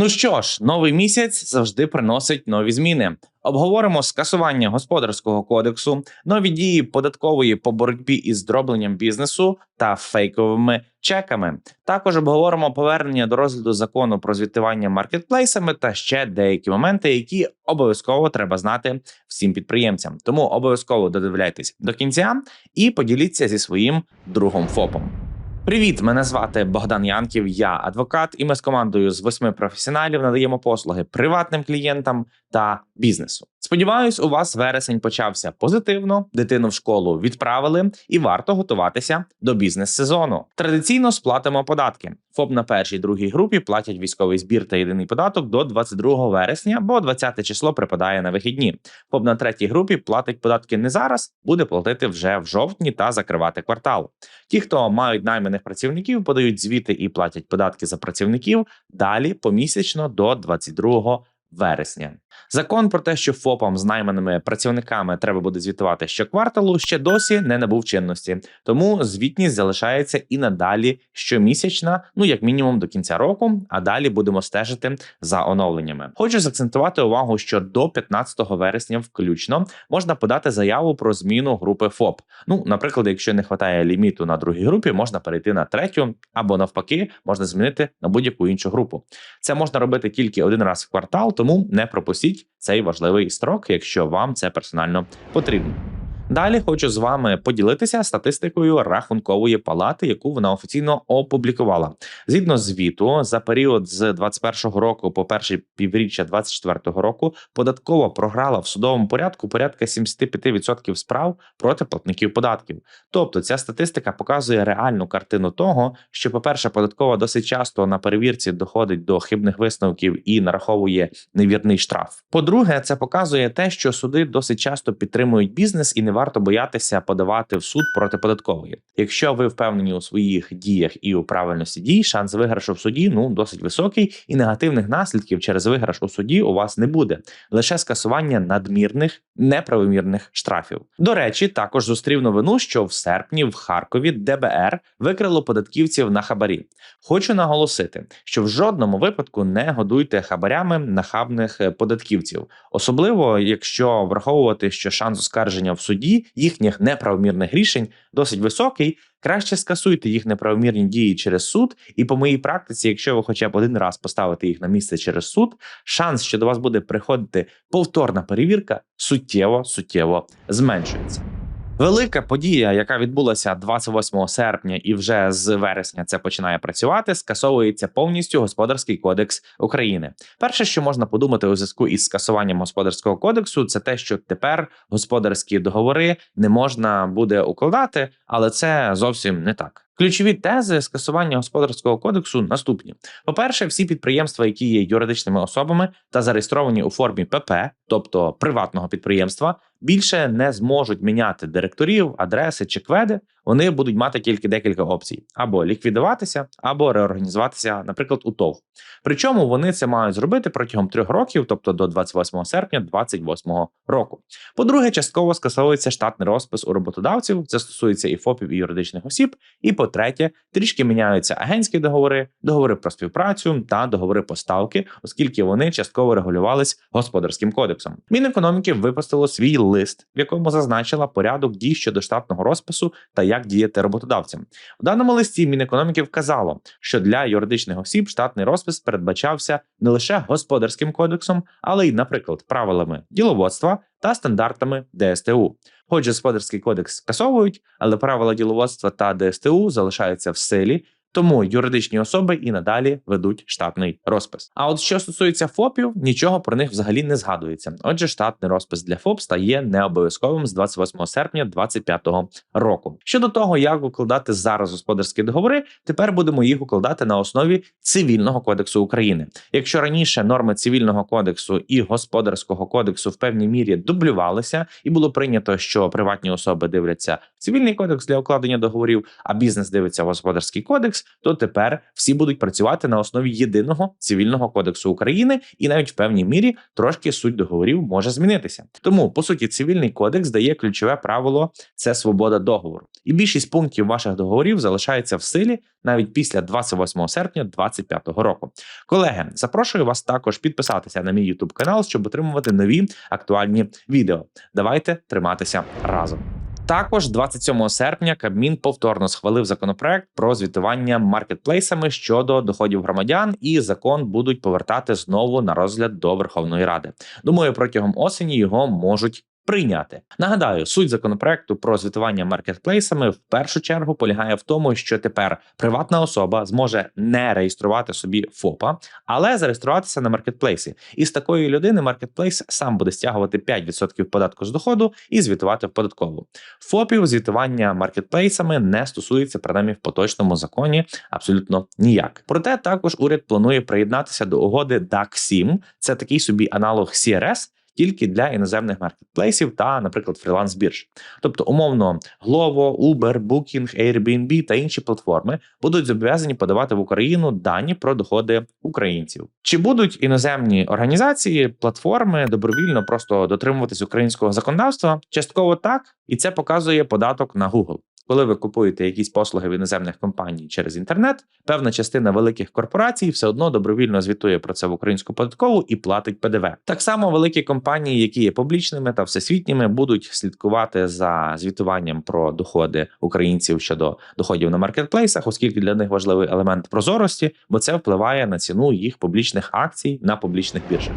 Ну що ж, новий місяць завжди приносить нові зміни. Обговоримо скасування господарського кодексу, нові дії податкової по боротьбі із дробленням бізнесу та фейковими чеками. Також обговоримо повернення до розгляду закону про звітування маркетплейсами та ще деякі моменти, які обов'язково треба знати всім підприємцям. Тому обов'язково додивляйтесь до кінця і поділіться зі своїм другом ФОПом. Привіт, мене звати Богдан Янків. Я адвокат, і ми з командою з восьми професіоналів надаємо послуги приватним клієнтам та бізнесу. Сподіваюсь, у вас вересень почався позитивно. Дитину в школу відправили, і варто готуватися до бізнес-сезону. Традиційно сплатимо податки. ФОП на першій другій групі платять військовий збір та єдиний податок до 22 вересня, бо 20 число припадає на вихідні. ФОП на третій групі платить податки не зараз, буде платити вже в жовтні та закривати квартал. Ті, хто мають найманих працівників, подають звіти і платять податки за працівників далі помісячно до 22 вересня. Закон про те, що ФОПам з найманими працівниками треба буде звітувати щокварталу, ще досі не набув чинності, тому звітність залишається і надалі щомісячна, ну як мінімум до кінця року. А далі будемо стежити за оновленнями. Хочу заакцентувати увагу, що до 15 вересня, включно, можна подати заяву про зміну групи ФОП. Ну, наприклад, якщо не вистачає ліміту на другій групі, можна перейти на третю, або навпаки, можна змінити на будь-яку іншу групу. Це можна робити тільки один раз в квартал, тому не пропустіть цей важливий строк, якщо вам це персонально потрібно. Далі хочу з вами поділитися статистикою рахункової палати, яку вона офіційно опублікувала. Згідно звіту, за період з 21 року по перше півріччя 24 року податкова програла в судовому порядку порядка 75% справ проти платників податків. Тобто ця статистика показує реальну картину того, що, по-перше, податкова досить часто на перевірці доходить до хибних висновків і нараховує невірний штраф. По-друге, це показує те, що суди досить часто підтримують бізнес і не варто боятися подавати в суд проти податкової. Якщо ви впевнені у своїх діях і у правильності дій, шанс виграшу в суді ну досить високий, і негативних наслідків через виграш у суді у вас не буде лише скасування надмірних неправомірних штрафів. До речі, також зустрів новину, що в серпні в Харкові ДБР викрило податківців на хабарі. Хочу наголосити, що в жодному випадку не годуйте хабарями нахабних податківців, особливо якщо враховувати, що шанс оскарження в суді їхніх неправомірних рішень досить високий. Краще скасуйте їх неправомірні дії через суд, і по моїй практиці, якщо ви хоча б один раз поставите їх на місце через суд, шанс, що до вас буде приходити повторна перевірка, суттєво суттєво зменшується. Велика подія, яка відбулася 28 серпня, і вже з вересня це починає працювати. Скасовується повністю господарський кодекс України. Перше, що можна подумати у зв'язку із скасуванням господарського кодексу, це те, що тепер господарські договори не можна буде укладати, але це зовсім не так. Ключові тези скасування господарського кодексу наступні: по-перше, всі підприємства, які є юридичними особами та зареєстровані у формі ПП, тобто приватного підприємства, більше не зможуть міняти директорів, адреси чи кведи. Вони будуть мати тільки декілька опцій: або ліквідуватися, або реорганізуватися, наприклад, у ТОВ. Причому вони це мають зробити протягом трьох років, тобто до 28 серпня 2028 року. По-друге, частково скасовується штатний розпис у роботодавців. Це стосується і ФОПів, і юридичних осіб. І по-третє, трішки міняються агентські договори, договори про співпрацю та договори поставки, оскільки вони частково регулювались господарським кодексом. Мінекономіки випустило свій лист, в якому зазначила порядок дій щодо штатного розпису та як діяти роботодавцям. У даному листі Мінекономіки вказало, що для юридичних осіб штатний розпис передбачався не лише господарським кодексом, але й, наприклад, правилами діловодства та стандартами ДСТУ. Хоч господарський кодекс скасовують, але правила діловодства та ДСТУ залишаються в силі. Тому юридичні особи і надалі ведуть штатний розпис. А от що стосується ФОПів, нічого про них взагалі не згадується. Отже, штатний розпис для ФОП стає необов'язковим з 28 серпня 2025 року. Щодо того, як укладати зараз господарські договори, тепер будемо їх укладати на основі цивільного кодексу України. Якщо раніше норми цивільного кодексу і господарського кодексу в певній мірі дублювалися, і було прийнято, що приватні особи дивляться цивільний кодекс для укладення договорів, а бізнес дивиться в господарський кодекс кодекс, то тепер всі будуть працювати на основі єдиного цивільного кодексу України, і навіть в певній мірі трошки суть договорів може змінитися. Тому по суті, цивільний кодекс дає ключове правило це свобода договору, і більшість пунктів ваших договорів залишається в силі навіть після 28 серпня 2025 року. Колеги, запрошую вас також підписатися на мій YouTube канал, щоб отримувати нові актуальні відео. Давайте триматися разом. Також 27 серпня Кабмін повторно схвалив законопроект про звітування маркетплейсами щодо доходів громадян, і закон будуть повертати знову на розгляд до Верховної Ради. Думаю, протягом осені його можуть. Прийняти нагадаю, суть законопроекту про звітування маркетплейсами в першу чергу полягає в тому, що тепер приватна особа зможе не реєструвати собі ФОПа, але зареєструватися на маркетплейсі. І з такої людини маркетплейс сам буде стягувати 5% податку з доходу і звітувати в податкову. ФОПів звітування маркетплейсами не стосується принаймні в поточному законі абсолютно ніяк. Проте також уряд планує приєднатися до угоди DAC 7 Це такий собі аналог CRS, тільки для іноземних маркетплейсів та, наприклад, фріланс бірж. Тобто, умовно, Glovo, Uber, Booking, Airbnb та інші платформи будуть зобов'язані подавати в Україну дані про доходи українців. Чи будуть іноземні організації, платформи добровільно просто дотримуватись українського законодавства? Частково так, і це показує податок на Google. Коли ви купуєте якісь послуги в іноземних компаній через інтернет, певна частина великих корпорацій все одно добровільно звітує про це в українську податкову і платить ПДВ. Так само великі компанії, які є публічними та всесвітніми, будуть слідкувати за звітуванням про доходи українців щодо доходів на маркетплейсах, оскільки для них важливий елемент прозорості, бо це впливає на ціну їх публічних акцій на публічних біржах.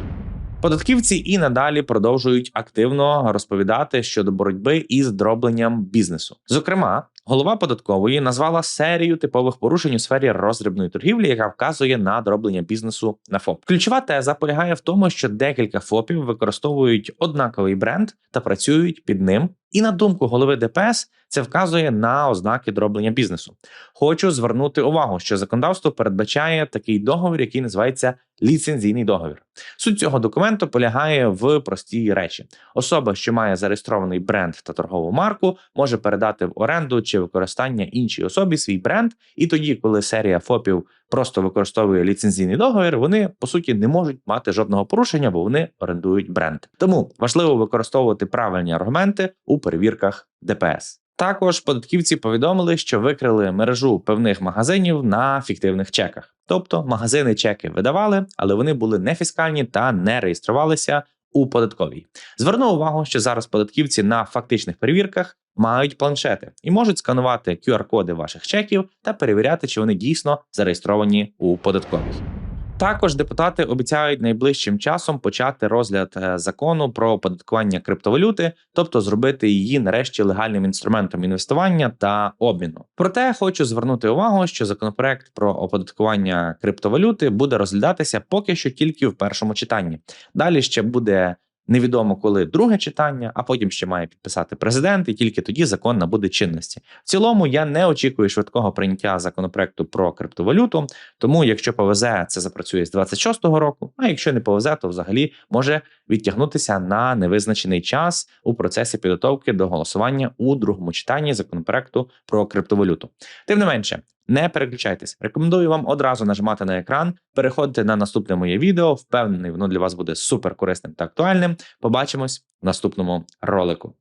Податківці і надалі продовжують активно розповідати щодо боротьби із дробленням бізнесу. Зокрема, голова податкової назвала серію типових порушень у сфері роздрібної торгівлі, яка вказує на дроблення бізнесу на ФОП. Ключова теза полягає в тому, що декілька ФОПів використовують однаковий бренд та працюють під ним. І на думку голови ДПС, це вказує на ознаки дроблення бізнесу. Хочу звернути увагу, що законодавство передбачає такий договір, який називається ліцензійний договір. Суть цього документу полягає в простій речі: особа, що має зареєстрований бренд та торгову марку, може передати в оренду чи використання іншій особі свій бренд, і тоді, коли серія ФОПів просто використовує ліцензійний договір, вони по суті не можуть мати жодного порушення, бо вони орендують бренд. Тому важливо використовувати правильні аргументи у перевірках ДПС. Також податківці повідомили, що викрили мережу певних магазинів на фіктивних чеках. Тобто магазини чеки видавали, але вони були не фіскальні та не реєструвалися у податковій. Зверну увагу, що зараз податківці на фактичних перевірках мають планшети і можуть сканувати QR-коди ваших чеків та перевіряти, чи вони дійсно зареєстровані у податковій. Також депутати обіцяють найближчим часом почати розгляд е, закону про оподаткування криптовалюти, тобто зробити її нарешті легальним інструментом інвестування та обміну. Проте хочу звернути увагу, що законопроект про оподаткування криптовалюти буде розглядатися поки що тільки в першому читанні. Далі ще буде. Невідомо коли друге читання, а потім ще має підписати президент, і тільки тоді закон набуде чинності. В цілому я не очікую швидкого прийняття законопроекту про криптовалюту. Тому, якщо повезе, це запрацює з 26-го року. А якщо не повезе, то взагалі може відтягнутися на невизначений час у процесі підготовки до голосування у другому читанні законопроекту про криптовалюту. Тим не менше. Не переключайтесь. Рекомендую вам одразу нажимати на екран, переходити на наступне моє відео. Впевнений, воно для вас буде супер корисним та актуальним. Побачимось в наступному ролику.